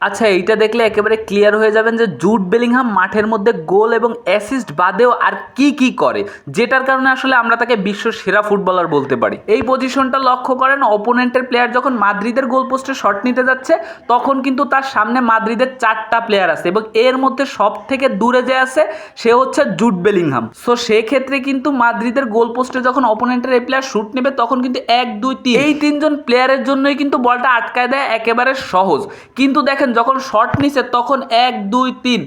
আচ্ছা এইটা দেখলে একেবারে ক্লিয়ার হয়ে যাবেন যে জুট বেলিংহাম মাঠের মধ্যে গোল এবং অ্যাসিস্ট বাদেও আর কি কি করে। যেটার কারণে আসলে আমরা তাকে বিশ্ব সেরা ফুটবলার বলতে পারি। এই পজিশনটা লক্ষ্য করেন অপোনেন্টের প্লেয়ার যখন মাদ্রিদের গোল পোস্টে শট নিতে যাচ্ছে, তখন কিন্তু তার সামনে মাদ্রিদের চারটা প্লেয়ার আছে এবং এর মধ্যে সব থেকে দূরে যে আছে, সে হচ্ছে জুট বেলিংহাম। সো সেক্ষেত্রে কিন্তু মাদ্রিদের গোল পোস্টে যখন অপোনেন্টের এই প্লেয়ার শুট নেবে, তখন কিন্তু এক, দুই, তিন। এই তিনজন প্লেয়ারের জন্যই কিন্তু বলটা আটকায় দেয় একেবারে সহজ। কিন্তু দেখেন যখন শট নিছে তখন এক দুই তিন।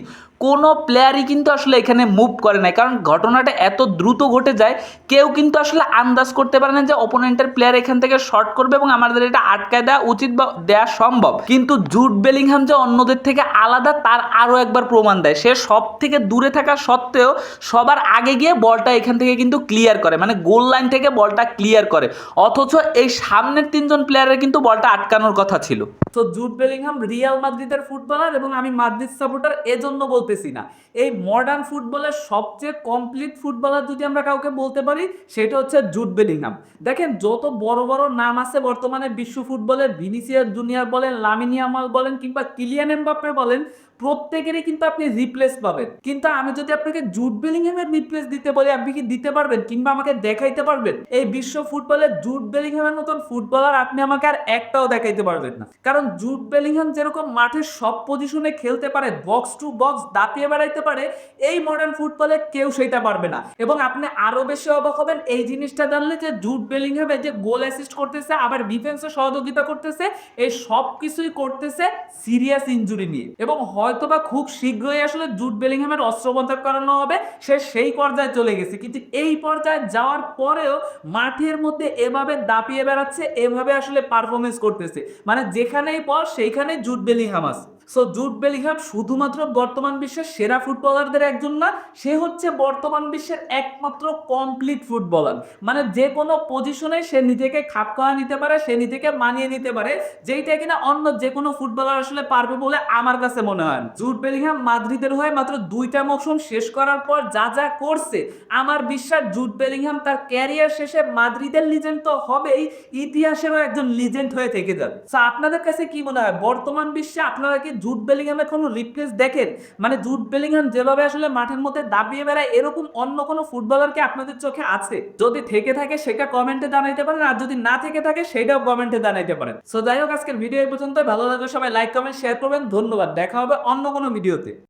কোনো প্লেয়ারই কিন্তু আসলে এখানে মুভ করে নাই। কারণ ঘটনাটা এত দ্রুত ঘটে যায়, কেউ কিন্তু আসলে আন্দাজ করতে পারে না যে অপোনেন্টের প্লেয়ার এখান থেকে শর্ট করবে এবং আমাদের এটা আটকায় দেওয়া উচিত বা দেওয়া সম্ভব। কিন্তু জুট বেলিংহাম যে অন্যদের থেকে আলাদা, তার আরও একবার প্রমাণ দেয়। সে সব থেকে দূরে থাকা সত্ত্বেও সবার আগে গিয়ে বলটা এখান থেকে কিন্তু ক্লিয়ার করে। মানে গোল লাইন থেকে বলটা ক্লিয়ার করে। অথচ এই সামনের তিনজন প্লেয়ারের কিন্তু বলটা আটকানোর কথা ছিল। তো জুট বেলিংহাম রিয়াল মাদ্রিদের ফুটবলার এবং আমি মাদ্রিদ সাপোর্টার এজন্য বলতেছি না। এই মডার্ন ফুটবলের সবচেয়ে কমপ্লিট ফুটবলার যদি আমরা কাউকে বলতে পারি, সেটা হচ্ছে জুট বেলিংহাম। দেখেন, যত বড় বড় নাম আছে বর্তমানে বিশ্ব ফুটবলের ভিনিসিয়ার জুনিয়র বলেন লামিনিয়ামাল বলেন কিংবা কিলিয়ান এমবাপ্পে বলেন প্রত্যেকেরই কিন্তু আপনি রিপ্লেস পাবেন। কিন্তু আমি যদি আপনাকে জুট বেলিংহামের রিপ্লেস দিতে বলি, আপনি কি দিতে পারবেন কিংবা আমাকে দেখাইতে পারবেন? এই বিশ্ব ফুটবলে জুট বেলিংহামের মতন ফুটবলার আপনি আমাকে আর একটাও দেখাইতে পারবেন না। কারণ জুট বেলিংহাম যেরকম মাঠের সব পজিশনে খেলতে পারে বক্স টু বক্স দাপিয়ে বেড়াইতে পারে, এই মডার্ন ফুটবলে কেউ সেটা পারবে না। এবং আপনি আরও বেশি অবাক হবেন, এই জিনিসটা জানলে যে জুট বেলিংহামে যে গোল অ্যাসিস্ট করতেছে, আবার ডিফেন্সে সহযোগিতা করতেছে, এই সব কিছুই করতেছে সিরিয়াস ইনজুরি নিয়ে। এবং হয়তোবা খুব শীঘ্রই আসলে জুট বেলিংহামের অস্ত্রোপচার করানো হবে, সে সেই পর্যায়ে চলে গেছে। কিন্তু এই পর্যায়ে যাওয়ার পরেও মাঠের মধ্যে এভাবে দাপিয়ে বেড়াচ্ছে, এভাবে আসলে পারফরমেন্স করতেছে। মানে যেখানেই পর সেইখানে জুট বেলিংহাম আছে। সো জুট বেলিংহাম শুধুমাত্র বর্তমান বিশ্বের সেরা ফুটবলারদের একজন না, সে হচ্ছে বর্তমান বিশ্বের একমাত্র কমপ্লিট ফুটবলার মানে যে কোনো পজিশনে সে নিজেকে খাপ খাওয়া নিতে পারে, সে নিজেকে মানিয়ে নিতে পারে যেইটা কিনা অন্য যে কোনো ফুটবলার আসলে পারবে বলে আমার কাছে মনে হয়। জুট বেলিংহাম মাদ্রিদের হয়ে মাত্র দুইটা মৌসুম শেষ করার পর যা যা করছে, আমার বিশ্বাস জুট বেলিংহাম তার ক্যারিয়ার শেষে মাদ্রিদের লিজেন্ড তো হবেই, ইতিহাসেরও একজন লিজেন্ড হয়ে থেকে যাবে। আপনাদের কাছে কি মনে হয়? বর্তমান বিশ্বে আপনারা কি জুট বেলিংহামের কোনো রিপ্লেস দেখেন? মানে জুট বেলিংহাম যেভাবে আসলে মাঠের মধ্যে দাবিয়ে বেড়ায়, এরকম অন্য কোনো ফুটবলার কি আপনাদের চোখে আছে? যদি থেকে থাকে সেটা কমেন্টে জানাইতে পারেন, আর যদি না থেকে থাকে সেটাও কমেন্টে জানাইতে পারেন। সো যাই হোক, আজকের ভিডিও এই পর্যন্ত ভালো লাগলে সবাই লাইক কমেন্ট শেয়ার করবেন। ধন্যবাদ। দেখা হবে অন্য কোনো ভিডিওতে